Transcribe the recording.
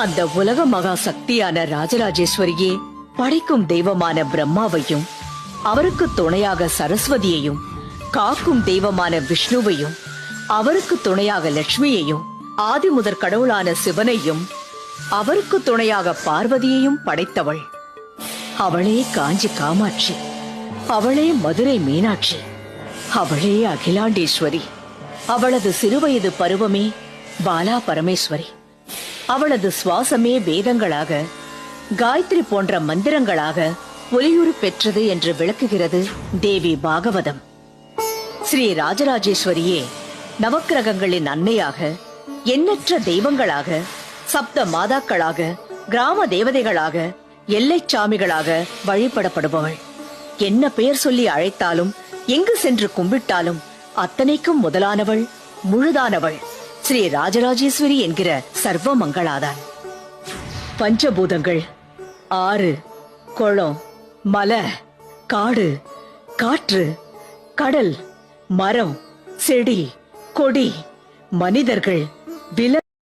அந்த உலக மகா சக்தியான ராஜராஜேஸ்வரியே படைக்கும் தெய்வமான பிரம்மாவையும் அவருக்கு துணையாக சரஸ்வதியையும் காக்கும் தெய்வமான விஷ்ணுவையும் அவருக்கு துணையாக லட்சுமியையும் ஆதி முதற் கடவுளான சிவனையும் அவருக்கு துணையாக பார்வதியையும் படைத்தவள். அவளே காஞ்சி காமாட்சி அவளே மதுரை மீனாட்சி அவளே அகிலாண்டேஸ்வரி அவளது சிறுவயது பருவமே பாலா பரமேஸ்வரி. அவளது சுவாசமே வேதங்களாக காயத்ரி போன்ற மந்திரங்களாக ஒலியுறு பெற்றது என்று விளக்குகிறது தேவி பாகவதம். ஸ்ரீ ராஜராஜேஸ்வரியே நவக்கிரகங்களின் அன்னையாக எண்ணற்ற தெய்வங்களாக சப்த மாதாக்களாக கிராம தேவதைகளாக எல்லைச் சாமிகளாக வழிபடப்படுபவள். என்ன பெயர் சொல்லி அழைத்தாலும் எங்கு சென்று கும்பிட்டாலும் அத்தனைக்கும் முதலானவள் முழுதானவள். ஸ்ரீ ராஜராஜேஸ்வரி என்கிற சர்வ மங்களாதான் பஞ்சபூதங்கள் ஆறு குளம் மலை காடு காற்று கடல் மரம் செடி கொடி மனிதர்கள் வில